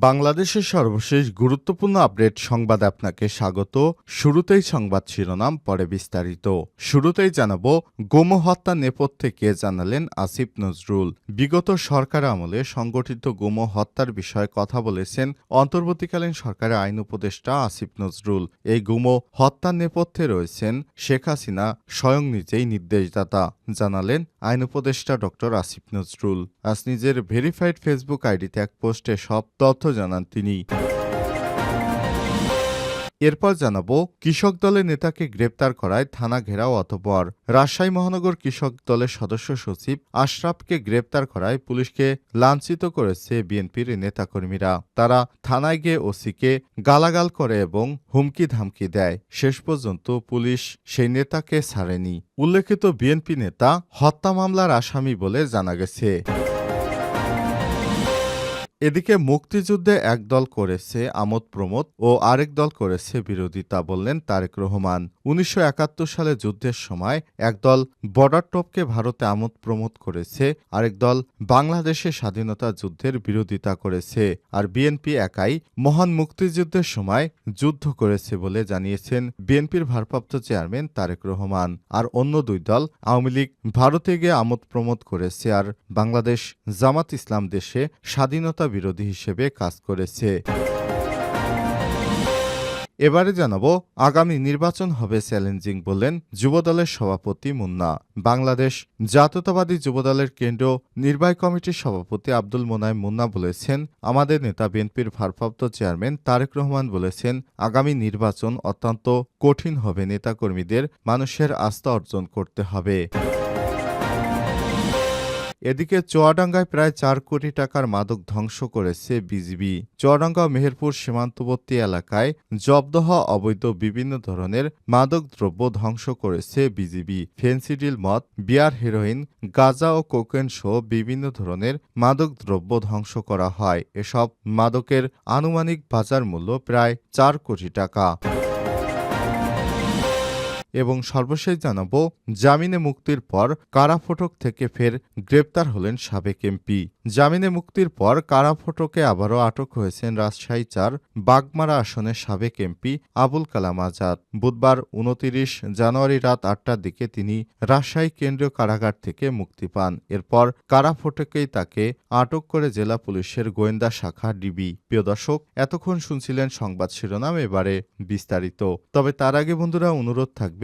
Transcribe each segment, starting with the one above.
বাংলাদেশের সর্বশেষ গুরুত্বপূর্ণ আপডেট সংবাদ আপনাকে স্বাগত। শুরুতেই সংবাদ শিরোনাম, পরে বিস্তারিত। শুরুতেই জানাব গোমো হত্যা নেপথ্যে কে জানালেন আসিফ নজরুল? বিগত সরকার আমলে সংগঠিত গোমো হত্যার বিষয়ে কথা বলেছেন অন্তর্বর্তীকালীন সরকারের আইন উপদেষ্টা আসিফ নজরুল। এই গুমো হত্যার নেপথ্যে রয়েছেন শেখ হাসিনা, স্বয়ং নিজেই নির্দেশদাতা। জানালেন আইন উপদেষ্টা ডক্টর আসিফ নজরুল। আজ নিজের ভেরিফাইড ফেসবুক আইডিতে এক পোস্টে সব তথ্য জানান তিনি। এরপর জানাব, কৃষক দলের নেতাকে গ্রেপ্তার করায় থানা ঘেরাও অতপর। রাজশাহী মহানগর কৃষক দলের সদস্য সচিব আশরাফকে গ্রেপ্তার করায় পুলিশকে লাঞ্ছিত করেছে বিএনপির নেতাকর্মীরা। তারা থানায় গিয়ে ওসিকে গালাগাল করে এবং হুমকি ধামকি দেয়। শেষ পর্যন্ত পুলিশ সেই নেতাকে ছাড়েনি। উল্লেখিত বিএনপি নেতা হত্যা মামলার আসামি বলে জানা গেছে। এদিকে মুক্তিযুদ্ধে এক দল করেছে আমোদ প্রমোদ ও আরেক দল করেছে বিরোধিতা বললেন তারেক রহমান। উনিশশো একাত্তর সালে যুদ্ধের সময় একদল বর্ডার টপকে ভারতে আমোদ প্রমোদ করেছে, আরেক দল বাংলাদেশে স্বাধীনতা যুদ্ধের বিরোধিতা করেছে আর বিএনপি একাই মহান মুক্তিযুদ্ধের সময় যুদ্ধ করেছে বলে জানিয়েছেন বিএনপির ভারপ্রাপ্ত চেয়ারম্যান তারেক রহমান। আর অন্য দুই দল আওয়ামী লীগ ভারতে গিয়ে আমোদ প্রমোদ করেছে আর বাংলাদেশ জামাত ইসলাম দেশে স্বাধীনতা বিরোধী হিসেবে কাজ করেছে। এবারে জানাব, আগামী নির্বাচন হবে চ্যালেঞ্জিং বললেন যুবদলের সভাপতি মুন্না। বাংলাদেশ জাতীয়তাবাদী যুবদলের কেন্দ্র নির্বাহী কমিটির সভাপতি আব্দুল মোনায়েম মুন্না বলেছেন, আমাদের নেতা বিএনপির ভারপ্রাপ্ত চেয়ারম্যান তারেক রহমান বলেছেন, আগামী নির্বাচন অত্যন্ত কঠিন হবে, নেতাকর্মীদের মানুষের আস্থা অর্জন করতে হবে। এদিকে চুয়াডাঙ্গায় প্রায় চার কোটি টাকার মাদক ধ্বংস করেছে বিজিবি। চুয়াডাঙ্গা, মেহেরপুর সীমান্তবর্তী এলাকায় জব্দ হওয়া অবৈধ বিভিন্ন ধরনের মাদক দ্রব্য ধ্বংস করেছে বিজিবি। ফেন্সিডিল মদ, বিয়ার হেরোইন, গাঁজা ও কোকেন সহ বিভিন্ন ধরনের মাদক দ্রব্য ধ্বংস করা হয়। এসব মাদকের আনুমানিক বাজার মূল্য প্রায় চার কোটি টাকা। এবং সর্বশেষ জানাব, জামিনে মুক্তির পর কারাফটক থেকে ফের গ্রেপ্তার হলেন সাবেক এমপি। জামিনে মুক্তির পর কারাফটকে আবারও আটক হয়েছেন রাজশাহী চার বাগমারা আসনের সাবেক এমপি আবুল কালাম আজাদ। বুধবার উনতিরিশ জানুয়ারি রাত আটটার দিকে তিনি রাজশাহী কেন্দ্রীয় কারাগার থেকে মুক্তি পান। এরপর কারা কারাফটকেই তাকে আটক করে জেলা পুলিশের গোয়েন্দা শাখা ডিবি। প্রিয় দর্শক, এতক্ষণ শুনছিলেন সংবাদ শিরোনাম, এবারে বিস্তারিত। তবে তার আগে বন্ধুরা, অনুরোধ থাকবে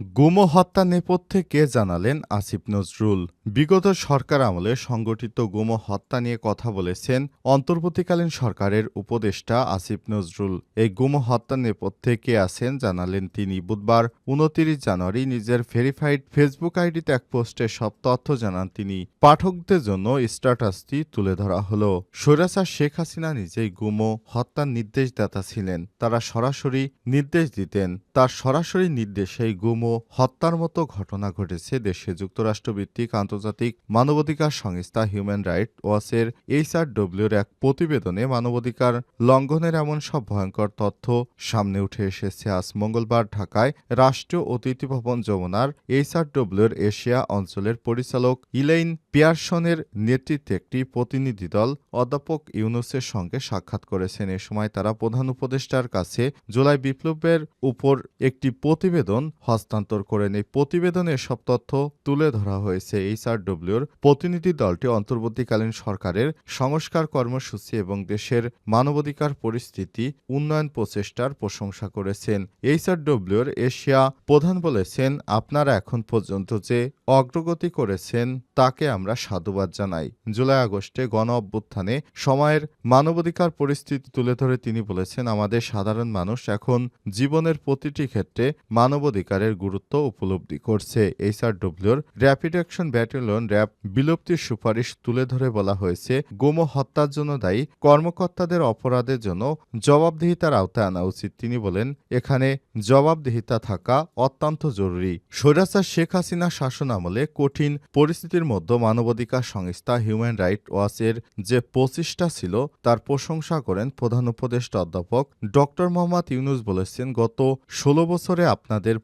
গুম হত্যা নেপথ্যে কে জানালেন আসিফ নজরুল? বিগত সরকার আমলে সংগঠিত গুম হত্যা নিয়ে কথা বলেছেন অন্তর্বর্তীকালীন সরকারের উপদেষ্টা আসিফ নজরুল। এই গুম হত্যা নেপথ্যে কে আছেন জানালেন তিনি। বুধবার উনতিরিশ জানুয়ারি নিজের ভেরিফাইড ফেসবুক আইডিতে এক পোস্টে সব তথ্য জানান তিনি। পাঠকদের জন্য স্ট্যাটাসটি তুলে ধরা হলো। স্বৈরাচার শেখ হাসিনা নিজেই গুম হত্যার নির্দেশদাতা ছিলেন। তারা সরাসরি নির্দেশ দিতেন। তার সরাসরি নির্দেশেই গুম ও হত্যার মতো ঘটনা ঘটেছে দেশে যুক্তরাষ্ট্রভিত্তিক আন্তর্জাতিক মানবাধিকার সংস্থা হিউম্যান রাইট ওয়াচের এইচআরডব্লিউর এক প্রতিবেদনে মানবাধিকার লঙ্ঘনের এমন সব ভয়ঙ্কর তথ্য সামনে উঠে এসেছে। আজ মঙ্গলবার ঢাকায় রাষ্ট্রীয় অতিথি ভবন যমুনার এইচআরডব্লিউর এশিয়া অঞ্চলের পরিচালক ইলেইন পিয়ারসনের নেতৃত্বে একটি প্রতিনিধি দল অধ্যাপক ইউনুসের সঙ্গে সাক্ষাৎ করেছেন। এ সময় তারা প্রধান উপদেষ্টার কাছে জুলাই বিপ্লবের উপর একটি প্রতিবেদন হস্তান্তর করেন। এই প্রতিবেদনে এসব তথ্য তুলে ধরা হয়েছে। এইচআরডব্লিউর প্রতিনিধি দলটি অন্তর্বর্তীকালীন সরকারের সংস্কার কর্মসূচি এবং দেশের মানবাধিকার পরিস্থিতি, উন্নয়ন প্রচেষ্টার প্রশংসা করেছেন। এইচআরডব্লিউর এশিয়া প্রধান বলেছেন, আপনারা এখন পর্যন্ত যে অগ্রগতি করেছেন, তাকে আমরা সাধুবাদ জানাই। জুলাই আগস্টে গণ অভ্যুত্থানে সময়ের মানবাধিকার পরিস্থিতি তুলে ধরে তিনি বলেছেন, আমাদের সাধারণ মানুষ এখন জীবনের প্রতিটি ক্ষেত্রে মানবাধিকারের গুরুত্ব উপলব্ধি করছে। এইচআরডব্লিউর র্যাপিড অ্যাকশন ব্যাটালিয়ন র্যাব বিলুপ্তির সুপারিশ তুলে ধরে বলা হয়েছে, গোমো হত্যার জন্য দায়ী কর্মকর্তাদের অপরাধের জন্য জবাবদিহিতার আওতায় আনা উচিত। তিনি বলেন, এখানে জবাবদিহিতা থাকা অত্যন্ত জরুরি। স্বৈরাচার শেখ হাসিনা শাসন আমলে কঠিন পরিস্থিতির মধ্যে মানবাধিকার সংস্থা হিউম্যান রাইট ওয়াচের যে প্রচেষ্টা ছিল, তার প্রশংসা করেন প্রধান উপদেষ্টা অধ্যাপক ডক্টর মোহাম্মদ ইউনুস বলেছেন, গত ষোলো বছরে আপনাদের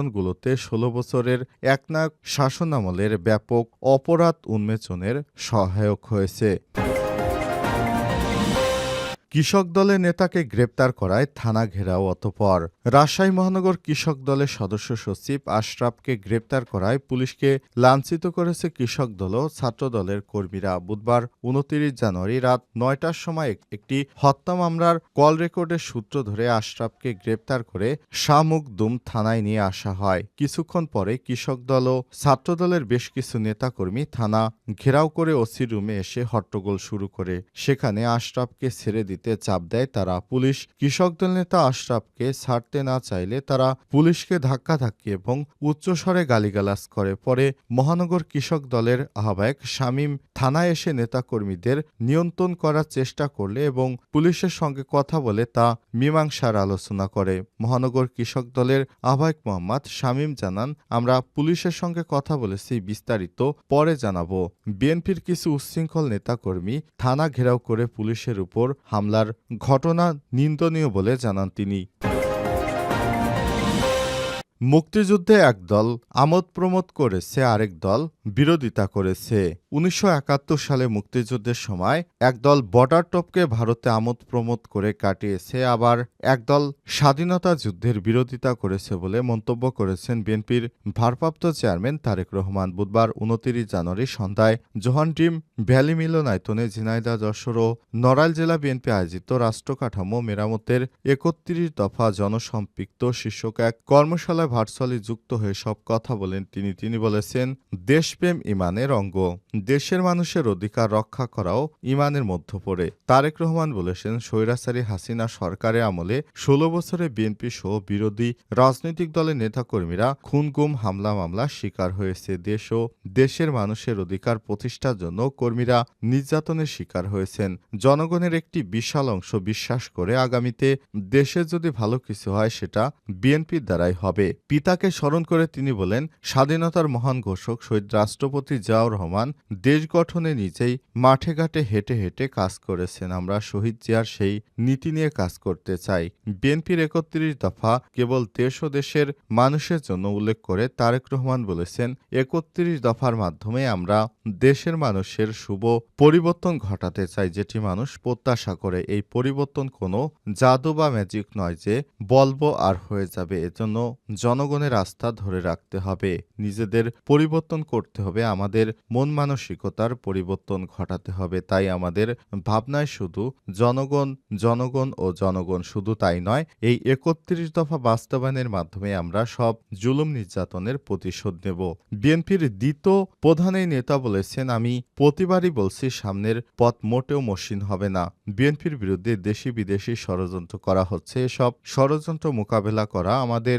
প্রতিবেদনগুলোতে ষোলো বছরের একনায়ক শাসনামলের ব্যাপক অপরাধ উন্মোচনের সহায়ক হয়েছে। কৃষক দলের নেতাকে গ্রেপ্তার করায় থানা ঘেরাও অতপর। রাজশাহী মহানগর কৃষক দলের সদস্য সচিব আশরাফকে গ্রেপ্তার করায় পুলিশকে লাঞ্ছিত করেছে কৃষক দল ও ছাত্র দলের কর্মীরা। বুধবার উনতিরিশ জানুয়ারি রাত নয়টার সময় একটি হত্যা মামলার কল রেকর্ডের সূত্র ধরে আশরাফকে গ্রেপ্তার করে শাহমুকদুম থানায় নিয়ে আসা হয়। কিছুক্ষণ পরে কৃষক দল ও ছাত্র দলের বেশ কিছু নেতাকর্মী থানা ঘেরাও করে ওসি রুমে এসে হট্টগোল শুরু করে। সেখানে আশরাফকে ছেড়ে দিতে চাপ দেয় তারা পুলিশ। কৃষক দল নেতা আশরাফকে ছাড়তে না চাইলে তারা পুলিশকে ধাক্কাধাক্কি এবং উচ্চস্বরে গালিগালাজ করে। পরে মহানগর কৃষক দলের আহ্বায়ক শামীম থানায় এসে নেতাকর্মীদের নিয়ন্ত্রণ করার চেষ্টা করলে এবং পুলিশের সঙ্গে কথা বলে তা মীমাংসার আলোচনা করে। মহানগর কৃষক দলের আহ্বায়ক মোহাম্মদ শামীম জানান, আমরা পুলিশের সঙ্গে কথা বলেছি, বিস্তারিত পরে জানাব। বিএনপির কিছু উচ্ছৃঙ্খল নেতাকর্মী থানা ঘেরাও করে পুলিশের উপর হামলার ঘটনা নিন্দনীয় বলে জানান তিনি। মুক্তিযুদ্ধে এক দল আমোদ প্রমোদ করেছে, আরেক দল বিরোধিতা করেছে। উনিশশো একাত্তর সালে মুক্তিযুদ্ধের সময় একদল বর্ডার টপকে ভারতে আমোদ প্রমোদ করে কাটিয়েছে, আবার একদল স্বাধীনতা যুদ্ধের বিরোধিতা করেছে বলে মন্তব্য করেছেন বিএনপির ভারপ্রাপ্ত চেয়ারম্যান তারেক রহমান। বুধবার উনতিরিশ জানুয়ারি সন্ধ্যায় জোহান ড্রিম ভ্যালি মিলনায়তনে ঝিনাইদহ, যশোর ও নড়াইল জেলা বিএনপি আয়োজিত রাষ্ট্রকাঠামো মেরামতের একত্রিশ দফা জনসম্পৃক্ত শীর্ষক এক কর্মশালায় ভার্চুয়ালি যুক্ত হয়ে সব কথা বলেন তিনি। তিনি বলেছেন, দেশপ্রেম ইমানের অঙ্গ। দেশের মানুষের অধিকার রক্ষা করাও ইমানের মধ্য পড়ে। তারেক রহমান বলেছেন, স্বৈরাচারী হাসিনা সরকারের আমলে ষোলো বছরে বিএনপি সহ বিরোধী রাজনৈতিক দলের নেতাকর্মীরা খুন গুম হামলা মামলার শিকার হয়েছে। দেশ ও দেশের মানুষের অধিকার প্রতিষ্ঠার জন্য কর্মীরা নির্যাতনের শিকার হয়েছেন। জনগণের একটি বিশাল অংশ বিশ্বাস করে আগামীতে দেশে যদি ভালো কিছু হয়, সেটা বিএনপির দ্বারাই হবে। পিতাকে স্মরণ করে তিনি বলেন, স্বাধীনতার মহান ঘোষক শহীদ রাষ্ট্রপতি জিয়াউর রহমান দেশ গঠনে নিজেই মাঠে ঘাটে হেঁটে হেঁটে কাজ করেছেন। আমরা শহীদ জিয়ার সেই নীতি নিয়ে কাজ করতে চাই। বিএনপির একত্রিশ দফা কেবল দেশ ও দেশের মানুষের জন্য উল্লেখ করে তারেক রহমান বলেছেন, একত্রিশ দফার মাধ্যমে আমরা দেশের মানুষের শুভ পরিবর্তন ঘটাতে চাই। যেটি মানুষ প্রত্যাশা করে, এই পরিবর্তন কোনো জাদু বা ম্যাজিক নয় যে বলব আর হয়ে যাবে। এজন্য জনগণের আস্থা ধরে রাখতে হবে। নিজেদের পরিবর্তন করতে হবে। আমাদের মন মানসিকতার পরিবর্তন ঘটাতে হবে। তাই আমাদের ভাবনায় শুধু জনগণ জনগণ ও জনগণ শুধু তাই নয়, এই একত্রিশ দফা বাস্তবায়নের মাধ্যমে আমরা সব জুলুম নির্যাতনের প্রতিশোধ নেব। বিএনপির দ্বিতীয় প্রধান এই নেতা বলেছেন, আমি প্রতিবারই বলছি, সামনের পথ মোটেও মসৃণ হবে না। বিএনপির বিরুদ্ধে দেশি বিদেশি ষড়যন্ত্র করা হচ্ছে। এসব ষড়যন্ত্র মোকাবেলা করা আমাদের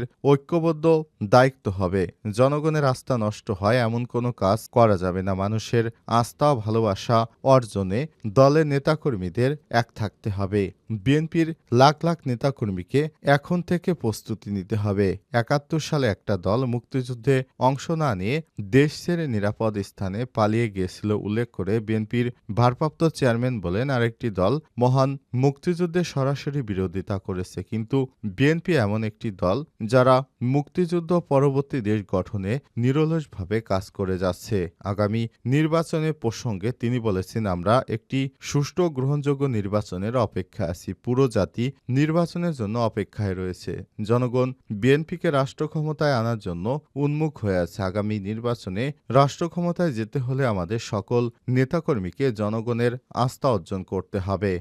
ঐক্যবদ্ধ দায়িত্ব হবে। জনগণের আস্থা নষ্ট হয়, এমন কোনো কাজ করা যাবে না। মানুষের আস্থা, ভালোবাসা অর্জনে দলের নেতাকর্মীদের এক থাকতে হবে। বিএনপির লাখ লাখ নেতাকর্মীকে এখন থেকে প্রস্তুতি নিতে হবে। একাত্তর সালে একটা দল মুক্তিযুদ্ধে অংশ না নিয়ে দেশ ছেড়ে নিরাপদ স্থানে পালিয়ে গিয়েছিল উল্লেখ করে বিএনপির ভারপ্রাপ্ত চেয়ারম্যান বলেন, আরেকটি দল মহান মুক্তিযুদ্ধে সরাসরি বিরোধিতা করেছে। কিন্তু বিএনপি এমন একটি দল যারা মুক্তিযুদ্ধ পরবর্তী দেশ গঠনে নিরলসভাবে কাজ করে যাচ্ছে। আগামী নির্বাচনের প্রসঙ্গে তিনি বলেছেন, আমরা একটি সুষ্ঠু গ্রহণযোগ্য নির্বাচনের অপেক্ষা আছি। পুরো জাতি নির্বাচনের জন্য অপেক্ষায় রয়েছে। জনগণ বিএনপিকে রাষ্ট্র ক্ষমতায় আনার জন্য উন্মুখ হয়ে আছে। আগামী নির্বাচনে রাষ্ট্র ক্ষমতায় যেতে হলে আমাদের সকল নেতাকর্মীকে জনগণের আস্থা অর্জন করতে হবে।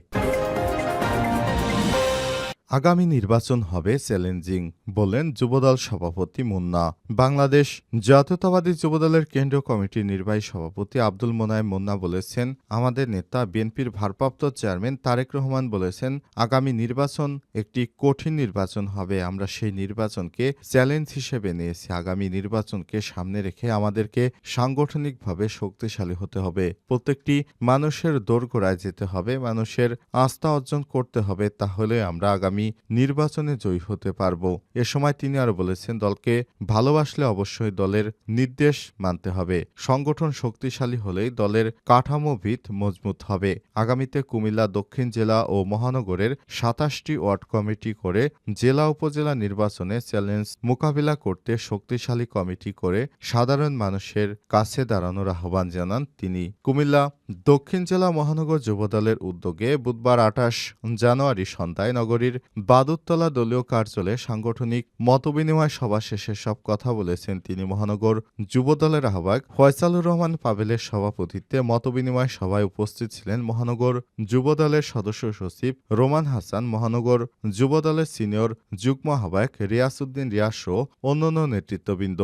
আগামী নির্বাচন হবে চ্যালেঞ্জিং বললেন যুবদল সভাপতি মুন্না। বাংলাদেশ জাতীয়তাবাদী যুবদলের কেন্দ্রীয় কমিটির নির্বাহী সভাপতি আব্দুল মোনায় মুন্না বলেছেন, আমাদের নেতা বিএনপির ভারপ্রাপ্ত চেয়ারম্যান তারেক রহমান বলেছেন, আগামী নির্বাচন একটি কঠিন নির্বাচন হবে, আমরা সেই নির্বাচনকে চ্যালেঞ্জ হিসেবে নিয়েছি, আগামী নির্বাচনকে সামনে রেখে আমাদেরকে সাংগঠনিকভাবে শক্তিশালী হতে হবে। প্রত্যেকটি মানুষের দোরগোড়ায় যেতে হবে, মানুষের আস্থা অর্জন করতে হবে, তাহলে আমরা আগামী নির্বাচনে জয়ী হতে পারব। এ সময় তিনি আরও বলেছেন, দলকে ভালোবাসলে অবশ্যই দলের নির্দেশ মানতে হবে। সংগঠন শক্তিশালী হলেই দলের কাঠামো ভিত মজবুত হবে। আগামীতে কুমিল্লা, দক্ষিণ জেলা ও মহানগরের সাতাশটি ওয়ার্ড কমিটি করে জেলা উপজেলা নির্বাচনে চ্যালেঞ্জ মোকাবিলা করতে শক্তিশালী কমিটি করে সাধারণ মানুষের কাছে দাঁড়ানোর আহ্বান জানান তিনি। কুমিল্লা, দক্ষিণ জেলা মহানগর যুবদলের উদ্যোগে বুধবার আঠাশ জানুয়ারি সন্ধ্যায় নগরীর বাদুরতলা দলীয় কার্যালয়ে সাংগঠনিক মতবিনিময় সভা শেষে সব কথা বলেছেন তিনি মহানগর যুবদলের আহ্বায়ক ফয়সালুর রহমান পাবেলের সভাপতিত্বে মতবিনিময় সভায় উপস্থিত ছিলেন মহানগর যুবদলের সদস্য সচিব রোমান হাসান, মহানগর যুবদলের সিনিয়র যুগ্ম আহ্বায়ক রিয়াসউদ্দিন রিয়াস সহ অন্যান্য নেতৃত্ববৃন্দ।